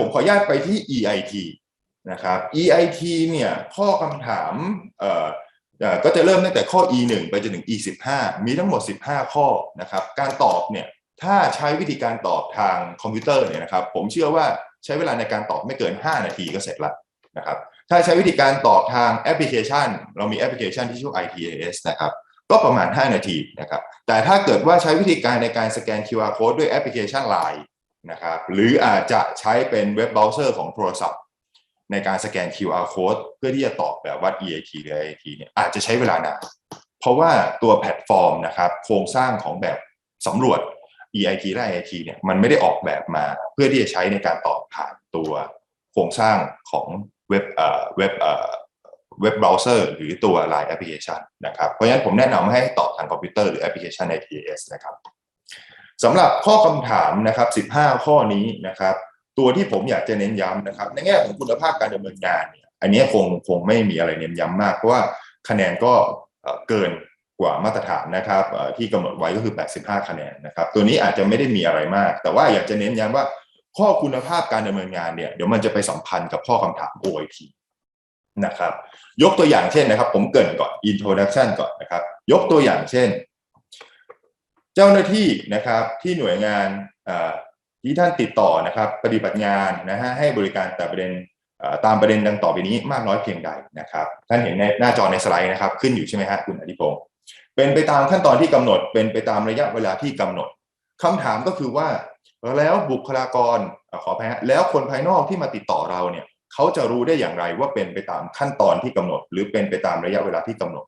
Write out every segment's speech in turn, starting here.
ผมขออนุญาตไปที่ EIT นะครับ EIT เนี่ยข้อคำถามก็จะเริ่มตั้งแต่ข้อ E1 ไปจนถึง E15 มีทั้งหมด 15 ข้อนะครับ การตอบเนี่ยถ้าใช้วิธีการตอบทางคอมพิวเตอร์เนี่ยนะครับ ผมเชื่อว่าใช้เวลาในการตอบไม่เกิน 5 นาทีก็เสร็จละนะครับ ถ้าใช้วิธีการตอบทางแอปพลิเคชัน เรามีแอปพลิเคชันที่ชื่อ ITAS นะครับก็ประมาณ 5 นาทีนะครับ แต่ถ้าเกิดว่าใช้วิธีการในการสแกน QR code ด้วยแอปพลิเคชัน Line นะครับหรืออาจจะใช้เป็นเว็บเบราว์เซอร์ของโทรศัพท์ ในการสแกน QR code เพื่อที่จะตอบแบบวัด EIT หรือ IIT เนี่ยอาจจะใช้เวลานานเพราะว่าตัวแพลตฟอร์มนะครับโครงสร้างของแบบสำรวจ EIT และ IIT เนี่ยมันไม่ได้ออกแบบมาเพื่อที่จะใช้ในการตอบผ่านตัวโครงสร้างของเว็บเอ่อเว็บเอ่อเว็บเบราว์เซอร์หรือตัว Line Application นะครับ เพราะฉะนั้นผมแนะนำให้ตอบทางคอมพิวเตอร์หรือแอปพลิเคชัน ITS นะครับ สำหรับข้อคำถามนะครับ 15 ข้อนี้นะครับ ตัวที่ผมอยากจะเน้นย้ำนะครับ ในแง่ของคุณภาพการดำเนินงานเนี่ยอันนี้คงคงไม่มีอะไรเน้นย้ำมาก เพราะว่าคะแนนก็เกินกว่ามาตรฐานนะครับที่กำหนดไว้ก็คือ 85 คะแนนนะครับ ตัวนี้อาจจะไม่ได้มีอะไรมาก แต่ว่าอยากจะเน้นย้ำว่าข้อคุณภาพการดำเนินงานเนี่ยเดี๋ยวมันจะไปสัมพันธ์กับข้อคำถาม OIT นะครับ ยกตัวอย่างเช่นนะครับ ผมเกินก่อน introduction ก่อนนะครับ ยกตัวอย่างเช่น จ้าหน้าที่นะครับที่หน่วยงานที่ท่านติดต่อนะครับ ปฏิบัติงานนะฮะให้บริการแต่ประเด็นตามประเด็นดังต่อไปนี้มากน้อยเพียงใดนะครับ ท่านเห็นในหน้าจอในสไลด์นะครับ ขึ้นอยู่ใช่ไหมฮะคุณอธิพงศ์เป็นไปตามขั้นตอนที่กำหนด เป็นไปตามระยะเวลาที่กำหนดคำถามก็คือว่าแล้วบุคลากรขออภัยฮะแล้วคนภายนอกที่มาติดต่อเราเนี่ยเขาจะรู้ได้อย่างไรว่าเป็นไปตามขั้นตอนที่กำหนด หรือเป็นไปตามระยะเวลาที่กำหนด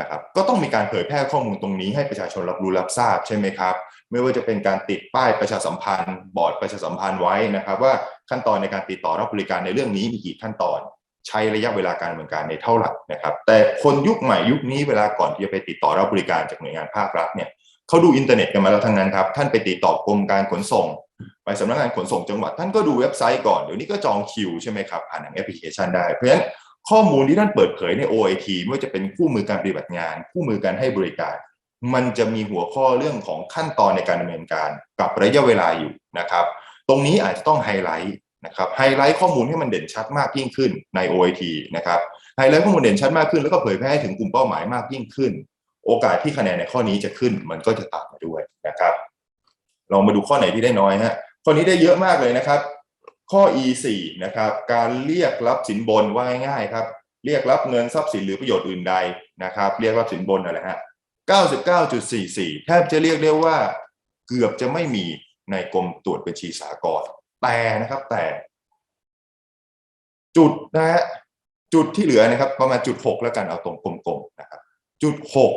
นะครับก็ต้องมีการเผยแพร่ข้อมูลตรงนี้ให้ประชาชนรับรู้รับทราบใช่ไหมครับ ไม่ว่าจะเป็นการติดป้ายประชาสัมพันธ์ บอร์ดประชาสัมพันธ์ไว้นะครับ ว่าขั้นตอนในการติดต่อรับบริการในเรื่องนี้มีกี่ขั้นตอน ใช้ระยะเวลาการดำเนินการในเท่าไหร่นะครับ แต่คนยุคใหม่ยุคนี้เวลาก่อนที่จะไปติดต่อรับบริการจากหน่วยงานภาครัฐเนี่ยเขาดูอินเทอร์เน็ตกันมาแล้วทั้งนั้นครับท่านไปติดต่อกรมการขนส่ง ไปสำนักงานขนส่งจังหวัด ท่านก็ดูเว็บไซต์ก่อนเดี๋ยวนี้ก็จองคิวใช่ไหมครับผ่านทางแอปพลิเคชันได้เพราะฉะนั้น ข้อมูลที่ท่านเปิดเผยใน OIT ไม่ว่าจะเป็นคู่มือการปฏิบัติงาน คู่มือการให้บริการ มันจะมีหัวข้อเรื่องของขั้นตอนในการดำเนินการกับระยะเวลาอยู่นะครับ ตรงนี้อาจจะต้องไฮไลท์นะครับไฮไลท์ข้อมูลให้มันเด่นชัดมากยิ่งขึ้นใน OIT นะครับไฮไลท์ข้อมูลเด่นชัดมากขึ้นแล้วก็เผยแพร่ให้ถึงกลุ่มเป้าหมายมากยิ่งขึ้น โอกาสที่คะแนนในข้อนี้จะขึ้นมันก็จะตามมาด้วยนะครับลองมาดูข้อไหนที่ได้น้อยฮะข้อนี้ได้เยอะมากเลยนะครับ ข้อ E4 นะครับการเรียกรับสินบนว่าง่ายๆครับ เรียกรับเงินทรัพย์สินหรือประโยชน์อื่นใดนะครับ เรียกรับสินบนอะไรฮะ99.44 แทบจะเรียกได้ว่าเกือบจะไม่มีในกรมตรวจบัญชีสากลแต่นะครับแต่ จุดนะฮะจุดที่เหลือนะครับ ประมาณจุดหกแล้วกันเอาตรงกลมๆนะครับ จุดหก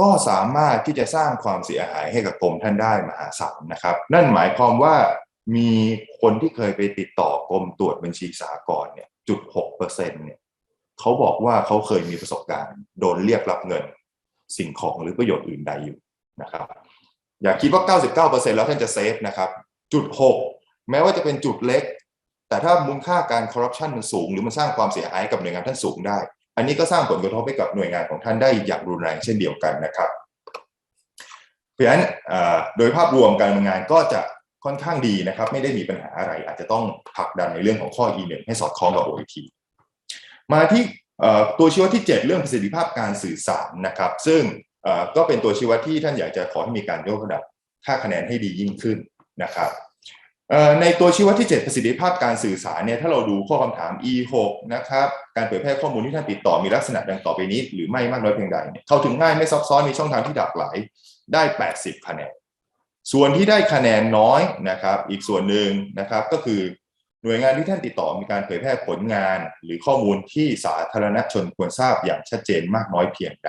ก็สามารถที่จะสร้างความเสียหายให้กับกรมท่านได้มหาศาลนะครับ นั่นหมายความว่า มีคนที่เคยไปติดต่อกรมตรวจบัญชีสากลเนี่ยจุดหกเปอร์เซ็นเนี่ยเขาบอกว่าเขาเคยมีประสบการณ์ โดนเรียกรับเงินสิ่งของหรือประโยชน์อื่นใดอยู่นะครับ อย่าคิดว่า 99%แล้วท่านจะเซฟนะครับ จุด 6 แม้ว่าจะเป็นจุดเล็ก แต่ถ้ามูลค่าการคอร์รัปชันมันสูง หรือมันสร้างความเสียหายกับหน่วยงานท่านสูงได้ อันนี้ก็สร้างผลกระทบให้กับหน่วยงานของท่านได้อย่างรุนแรงเช่นเดียวกันนะครับ เพราะฉะนั้นโดยภาพรวมการดำงานก็จะ ค่อนข้างดีนะครับ ไม่ได้มีปัญหาอะไร อาจจะต้องผลักดันในเรื่องของข้อ E1 ให้สอดคล้องกับ OIT มาที่ตัวชี้วัดที่ 7 เรื่องประสิทธิภาพการสื่อสารนะครับ ซึ่งก็เป็นตัวชี้วัดที่ท่านอยากจะขอให้มีการยกระดับค่าคะแนนให้ดียิ่งขึ้นนะครับในตัวชี้วัดที่ 7 ประสิทธิภาพการสื่อสารเนี่ยถ้าเราดูข้อคำถาม E6 นะครับการเผยแพร่ข้อมูลที่ท่านติดต่อมีลักษณะดังต่อไปนี้ หรือไม่มากน้อยเพียงใดเนี่ยเข้าถึงง่ายไม่ซับซ้อนมีช่องทางที่หลากหลายได้ 80 คะแนน ส่วนที่ได้คะแนนน้อยนะครับ อีกส่วนหนึ่งนะครับก็คือหน่วยงานที่ท่านติดต่อมีการเผยแพร่ผลงาน หรือข้อมูลที่สาธารณชนควรทราบอย่างชัดเจนมากน้อยเพียงใด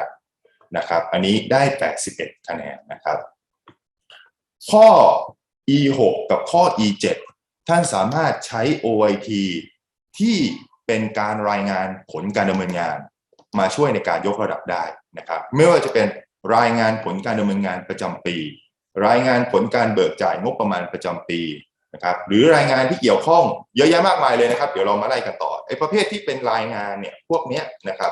นะครับ อันนี้ได้ 81 คะแนนนะครับ ข้อ E6 กับข้อ E7 ท่านสามารถใช้ OIT ที่เป็นการรายงานผลการดำเนินงาน มาช่วยในการยกระดับได้นะครับ ไม่ว่าจะเป็นรายงานผลการดำเนินงานประจำปี รายงานผลการเบิกจ่ายงบประมาณประจำปีนะครับหรือรายงานที่เกี่ยวข้องเยอะแยะมากมายเลยนะครับ เดี๋ยวเรามาไล่กันต่อไอ้ประเภทที่เป็นรายงานเนี่ยพวกเนี้ยนะครับ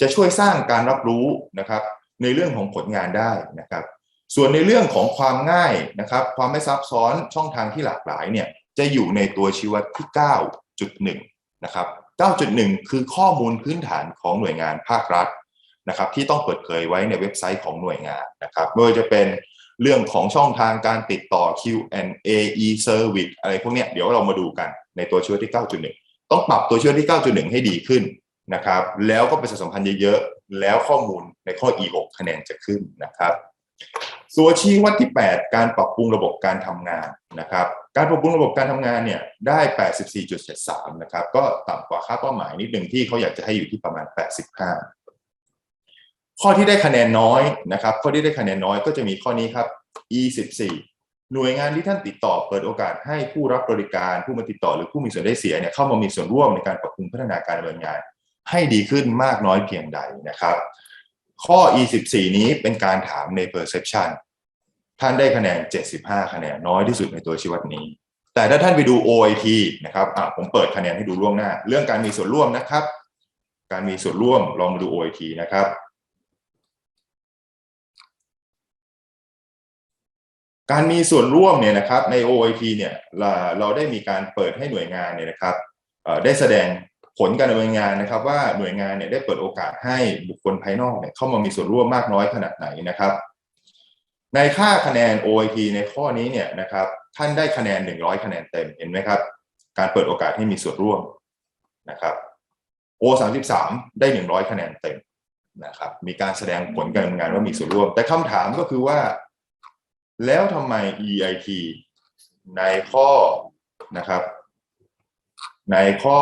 จะช่วยสร้างการรับรู้นะครับในเรื่องของผลงานได้นะครับ ส่วนในเรื่องของความง่ายนะครับ ความไม่ซับซ้อนช่องทางที่หลากหลายเนี่ยจะอยู่ในตัวชี้วัดที่ 9.1 นะครับ 9.1 คือข้อมูลพื้นฐานของหน่วยงานภาครัฐนะครับ ที่ต้องเปิดเผยไว้ในเว็บไซต์ของหน่วยงานนะครับไม่ว่าจะเป็น เรื่องของช่องทางการติดต่อ Q&A e-service อะไรพวกเนี้ยเดี๋ยวเรามาดูกันในตัวชี้วัดที่ 9.1 ต้องปรับตัวชี้วัดที่ 9.1 ให้ดีขึ้นนะครับ แล้วก็ประชาสัมพันธ์เยอะๆ แล้วข้อมูลในข้อ E6 คะแนนจะขึ้นนะครับส่วนชี้วัดที่ 8 การปรับปรุงระบบการทำงานนะครับ การปรับปรุงระบบการทำงานเนี่ยได้ 84.73 นะครับ ก็ต่ำกว่าค่าเป้าหมายนิดหนึ่งที่เขาอยากจะให้อยู่ที่ประมาณ 85 ข้อที่ได้คะแนนน้อยนะครับ ข้อที่ได้คะแนนน้อยก็จะมีข้อนี้ครับ E14 หน่วยงานที่ท่านติดต่อเปิดโอกาสให้ผู้รับบริการผู้มาติดต่อหรือผู้มีส่วนได้เสียเนี่ยเข้ามามีส่วนร่วมในการปรับปรุงพัฒนาการดำเนินงาน ให้ดีขึ้นมากน้อยเพียงใดนะครับ ข้อ E14 นี้เป็นการถามใน perception ท่านได้คะแนน 75 คะแนนน้อยที่สุดในตัวชี้วัดนี้ แต่ถ้าท่านไปดู OIT นะครับอะผมเปิดคะแนนให้ดูล่วงหน้า เรื่องการมีส่วนร่วมนะครับ การมีส่วนร่วมลองมาดู OIT นะครับ การมีส่วนร่วมเนี่ยนะครับใน OIT เนี่ยเราได้มีการเปิดให้หน่วยงานเนี่ยนะครับได้แสดงผลการดำเนินงานนะครับ ว่าหน่วยงานเนี่ยได้เปิดโอกาสให้บุคคลภายนอกเนี่ยเข้ามามีส่วนร่วมมากน้อยขนาดไหนนะครับ ในค่าคะแนน OIT ในข้อนี้เนี่ยนะครับท่านได้คะแนน 100 คะแนนเต็มเห็นไหมครับ การเปิดโอกาสให้มีส่วนร่วมนะครับ O 33ได้ 100 คะแนนเต็มนะครับ มีการแสดงผลการดำเนินงานว่ามีส่วนร่วม แต่คำถามก็คือว่า แล้วทำไม EIT ในข้อนะครับ ในข้อ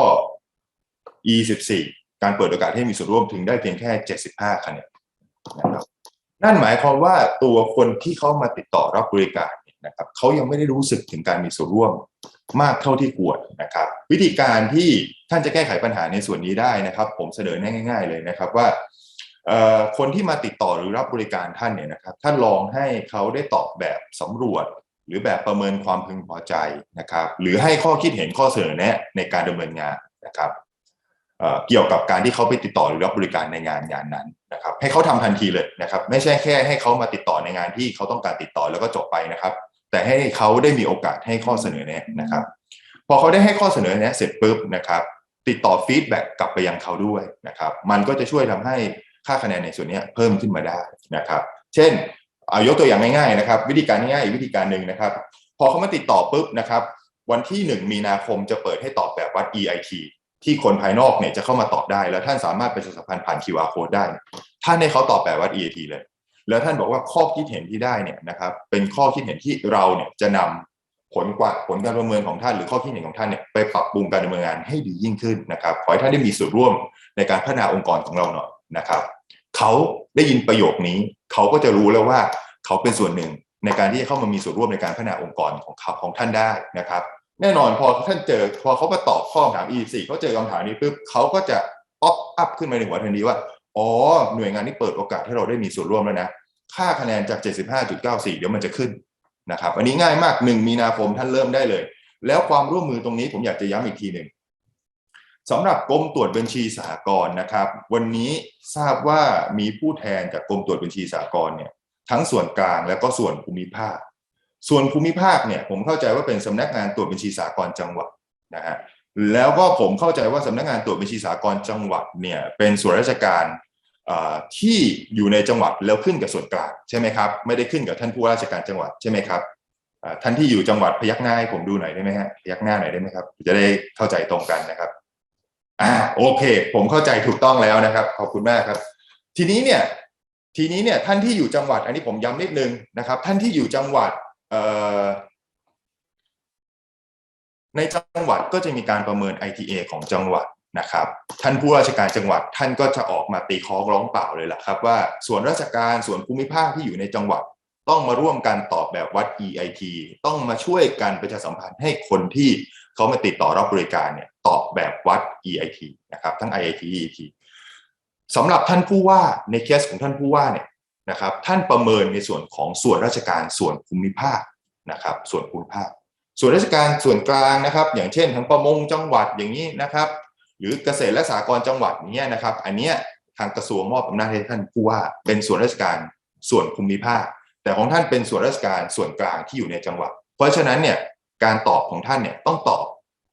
E14 การเปิดโอกาสให้มีส่วนร่วมถึงได้เพียงแค่ 75คะแนนนะครับนั่นหมายความว่าตัวคนที่เขามาติดต่อรับบริการนะครับเขายังไม่ได้รู้สึกถึงการมีส่วนร่วมมากเท่าที่ควรนะครับ วิธีการที่ท่านจะแก้ไขปัญหาในส่วนนี้ได้นะครับ ผมเสนอง่าย ๆ เลยนะครับว่า คนที่มาติดต่อหรือรับบริการท่านเนี่ยนะครับท่านลองให้เขาได้ตอบแบบสำรวจ หรือแบบประเมินความพึงพอใจนะครับหรือให้ข้อคิดเห็นข้อเสนอแนะในการดำเนินงานนะครับเกี่ยวกับการที่เขาไปติดต่อหรือรับบริการในงานงานนั้นนะครับให้เขาทำทันทีเลยนะครับไม่ใช่แค่ให้เขามาติดต่อในงานที่เขาต้องการติดต่อแล้วก็จบไปนะครับ แต่ให้เขาได้มีโอกาสให้ข้อเสนอแนะนะครับ พอเขาได้ให้ข้อเสนอแนะเสร็จปุ๊บนะครับติดต่อฟีดแบ็กกลับไปยังเขาด้วยนะครับมันก็จะช่วยทำให้ ค่าคะแนนในส่วนนี้เพิ่มขึ้นมาได้นะครับ เช่นเอายกตัวอย่างง่ายๆนะครับ วิธีการง่ายๆวิธีการหนึ่งนะครับ พอเขามาติดต่อปุ๊บนะครับ วันที่ 1 มีนาคมจะเปิดให้ตอบแบบวัด EIT ที่คนภายนอกเนี่ยจะเข้ามาตอบได้ แล้วท่านสามารถประชาสัมพันธ์ผ่าน QR code ได้ ท่านให้เขาตอบแบบวัด EIT เลย แล้วท่านบอกว่าข้อคิดเห็นที่ได้เนี่ยนะครับเป็นข้อคิดเห็นที่เราเนี่ยจะนำผลกว่าผลการประเมินของท่านหรือข้อคิดเห็นของท่านเนี่ยไปปรับปรุงการดำเนินงานให้ดียิ่งขึ้นนะครับขอให้ท่านได้มีส่วนร่วมในการพัฒนาองค์กรของเราหน่อยนะครับ เขาได้ยินประโยคนี้ เขาก็จะรู้แล้วว่าเขาเป็นส่วนหนึ่งในการที่จะเข้ามามีส่วนร่วมในการพัฒนาองค์กรของเขาของท่านได้นะครับ แน่นอนพอท่านเจอพอเขามาตอบข้อคำถาม E4 เขาเจอคำถามนี้ปุ๊บเขาก็จะป๊อปอัพขึ้นมาในหัวทันทีว่าอ๋อหน่วยงานนี้เปิดโอกาสให้เราได้มีส่วนร่วมแล้วนะค่าคะแนนจาก 75.94 เดี๋ยวมันจะขึ้นนะครับ อันนี้ง่ายมาก 1 มีนาคมท่านเริ่มได้เลย แล้วความร่วมมือตรงนี้ผมอยากจะย้ำอีกทีหนึ่ง สำหรับกรมตรวจบัญชีสหกรณ์นะครับ วันนี้ทราบว่ามีผู้แทนจากกรมตรวจบัญชีสหกรณ์เนี่ยทั้งส่วนกลางและก็ส่วนภูมิภาค ส่วนภูมิภาคเนี่ยผมเข้าใจว่าเป็นสำนักงานตรวจบัญชีสากลจังหวัดนะฮะแล้วก็ผมเข้าใจว่าสำนักงานตรวจบัญชีสากลจังหวัดเนี่ยเป็นส่วนราชการที่อยู่ในจังหวัดแล้วขึ้นกับส่วนกลางใช่ไหมครับไม่ได้ขึ้นกับท่านผู้ว่าราชการจังหวัดใช่ไหมครับท่านที่อยู่จังหวัดพยักหน้าให้ผมดูหน่อยได้ไหมฮะพยักหน้าหน่อยได้ไหมครับจะได้เข้าใจตรงกันนะครับ อ่าโอเค ผมเข้าใจถูกต้องแล้วนะครับ ขอบคุณมากครับ ทีนี้เนี่ยทีนี้เนี่ยท่านที่อยู่จังหวัด อันนี้ผมย้ำนิดนึงนะครับ ท่านที่อยู่จังหวัดในจังหวัดก็จะมีการประเมิน ITA ของจังหวัดนะครับ ท่านผู้ราชการจังหวัด ท่านก็จะออกมาตีค้องร้องเปล่าเลยล่ะครับ ว่าส่วนราชการส่วนภูมิภาคที่อยู่ในจังหวัด ต้องมาร่วมกันตอบแบบวัด EIT ต้องมาช่วยกันประชาสัมพันธ์ให้คนที่เขามาติดต่อรับบริการเนี่ย ตอบแบบวัด EIT นะครับทั้ง IIT EIT สำหรับท่านผู้ว่าในเคสของท่านผู้ว่าเนี่ยนะครับท่านประเมินในส่วนของส่วนราชการส่วนภูมิภาคนะครับส่วนภูมิภาค ส่วนราชการส่วนกลางนะครับ อย่างเช่นทั้งประมงจังหวัดอย่างนี้นะครับ หรือเกษตรและสหกรณ์จังหวัดเนี้ยนะครับ อันเนี้ยทางกระทรวงมอบอำนาจให้ท่านผู้ว่าเป็นส่วนราชการส่วนภูมิภาค แต่ของท่านเป็นส่วนราชการส่วนกลางที่อยู่ในจังหวัด เพราะฉะนั้นเนี่ยการตอบของท่านเนี่ยต้องตอบ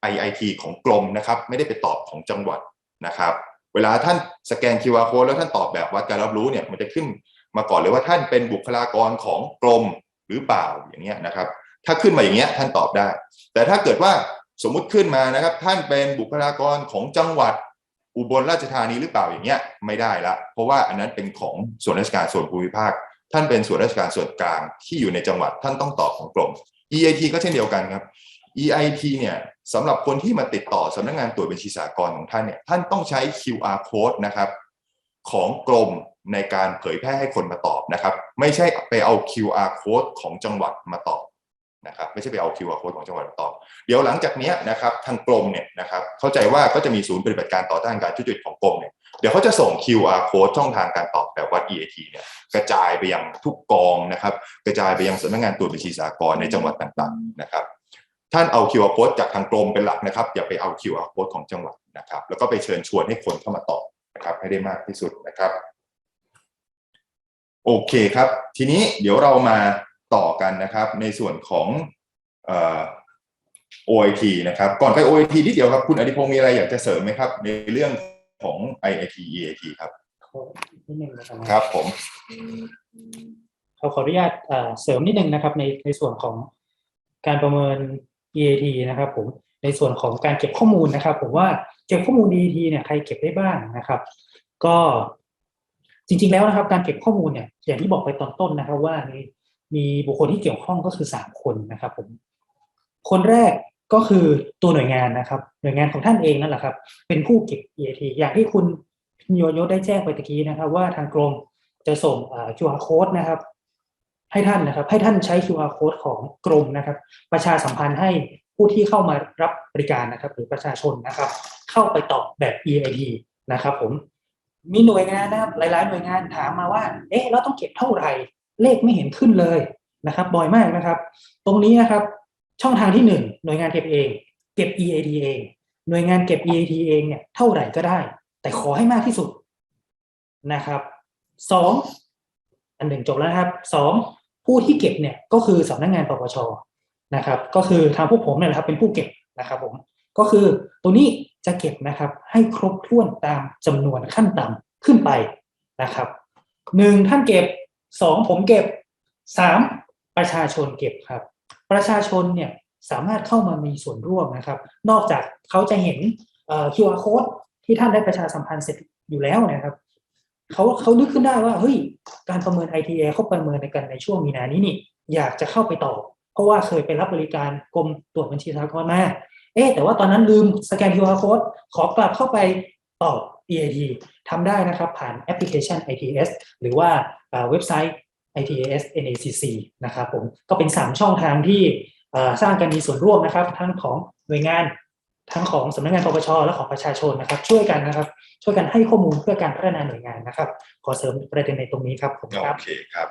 IIT ของกรมนะครับ ไม่ได้ไปตอบของจังหวัดนะครับ เวลาท่านสแกน QR code แล้วท่านตอบแบบวัดการรับรู้เนี่ยมันจะขึ้นมาก่อนเลยว่าท่านเป็นบุคลากรของกรมหรือเปล่าอย่างเงี้ยนะครับ ถ้าขึ้นมาอย่างเงี้ยท่านตอบได้ แต่ถ้าเกิดว่าสมมุติขึ้นมานะครับ ท่านเป็นบุคลากรของจังหวัดอุบลราชธานีหรือเปล่าอย่างเงี้ยไม่ได้ละ เพราะว่าอันนั้นเป็นของส่วนราชการส่วนภูมิภาค ท่านเป็นส่วนราชการส่วนกลางที่อยู่ในจังหวัดท่านต้องตอบของกรม EIT ก็เช่นเดียวกันครับ EIT เนี่ยสำหรับคนที่มาติดต่อสำนักงานตรวจบัญชีสากลของท่านเนี่ยท่านต้องใช้ QR code นะครับของกรมในการเผยแพร่ให้คนมาตอบนะครับ ไม่ใช่ไปเอา QR code ของจังหวัดมาตอบนะครับไม่ใช่ไปเอา QR code ของจังหวัดมาตอบ เดี๋ยวหลังจากนี้นะครับทางกรมเนี่ยนะครับเข้าใจว่าก็จะมีศูนย์ปฏิบัติการต่อต้านการทุจริตของกรมเนี่ยเดี๋ยวเขาจะส่ง QR code ช่องทางการตอบแบบวัด EIT เนี่ยกระจายไปยังทุกกองนะครับ กระจายไปยังสำนักงานตรวจบัญชีสากลในจังหวัดต่างๆนะครับ ท่านเอา QR code จากทางกรมเป็นหลักนะครับ อย่าไปเอา QR code ของจังหวัดนะครับ แล้วก็ไปเชิญชวนให้คนเข้ามาตอบนะครับ ให้ได้มากที่สุดนะครับโอเคครับ ทีนี้เดี๋ยวเรามาต่อกันนะครับ ในส่วนของเอ่อ OIT นะครับ ก่อนไป OIT นิดเดียวครับคุณอดิพงศ์มีอะไรอยากจะเสริมไหมครับ ในเรื่องของ IIT EIT ครับขอนิดนึงนะครับครับผมเขาขออนุญาตเอ่อเสริมนิดนึงนะครับในในส่วนของการประเมิน EAT นะครับผมในส่วนของการเก็บข้อมูลนะครับ ผมว่าเก็บข้อมูล EAT เนี่ยใครเก็บได้บ้างนะครับ ก็จริงๆแล้วนะครับ การเก็บข้อมูลเนี่ยอย่างที่บอกไปตอนต้นนะครับ ว่ามีมีบุคคลที่เกี่ยวข้องก็คือสามคนนะครับ ผม คนแรกก็คือตัวหน่วยงานนะครับ หน่วยงานของท่านเองนั่นแหละครับ เป็นผู้เก็บ EAT อย่างที่คุณโยโยได้แจ้งไปตะกี้นะครับ ว่าทางกรมจะส่งเอ่อ QR code นะครับ ให้ท่านนะครับ ให้ท่านใช้ QR code ของกรมนะครับ ประชาสัมพันธ์ให้ผู้ที่เข้ามารับบริการนะครับ หรือประชาชนนะครับ เข้าไปตอบแบบ EIT นะครับ ผมมีหน่วยงานนะครับ หลาย ๆ หน่วยงานถามมาว่า เอ๊ะเราต้องเก็บเท่าไหร่ เลขไม่เห็นขึ้นเลยนะครับ บ่อยมากนะครับ ตรงนี้นะครับ ช่องทางที่หนึ่งหน่วยงานเก็บเอง เก็บ EAD เอง หน่วยงานเก็บ EAD เองเนี่ยเท่าไหร่ก็ได้ แต่ขอให้มากที่สุดนะครับสองอันหนึ่งจบแล้วนะครับสอง ผู้ที่เก็บเนี่ยก็คือสำนักงานปปชนะครับ ก็คือทางพวกผมเนี่ยแหละครับเป็นผู้เก็บนะครับผมก็คือตัวนี้จะเก็บนะครับให้ครบถ้วนตามจำนวนขั้นต่ำขึ้นไปนะครับหนึ่งท่านเก็บสองผมเก็บสามประชาชนเก็บครับ ประชาชนเนี่ยสามารถเข้ามามีส่วนร่วมนะครับ นอกจากเขาจะเห็นเอ่อ QR code ที่ท่านได้ประชาสัมพันธ์เสร็จอยู่แล้วนะครับ เขาเขานึกขึ้นได้ว่าเฮ้ยการประเมิน ITA เขาประเมินในกันในช่วงมีนานี้นี่ อยากจะเข้าไปต่อ เพราะว่าเคยไปรับบริการกรมตรวจบัญชีสากลมาเอ๊แต่ว่าตอนนั้นลืมสแกน QR code ขอกลับเข้าไปตอบ EIT ทำได้นะครับผ่านแอปพลิเคชัน ITS หรือว่าเว็บไซต์ ITS NACC นะครับผมก็เป็น 3 ช่องทางที่สร้างการมีส่วนร่วมนะครับ ทั้งของหน่วยงาน ทั้งของสำนักงานปปชและของประชาชนนะครับ ช่วยกันนะครับ ช่วยกันให้ข้อมูลเพื่อการพัฒนาหน่วยงานนะครับ ขอเสริมประเด็นในตรงนี้ครับผมครับโอเคครับ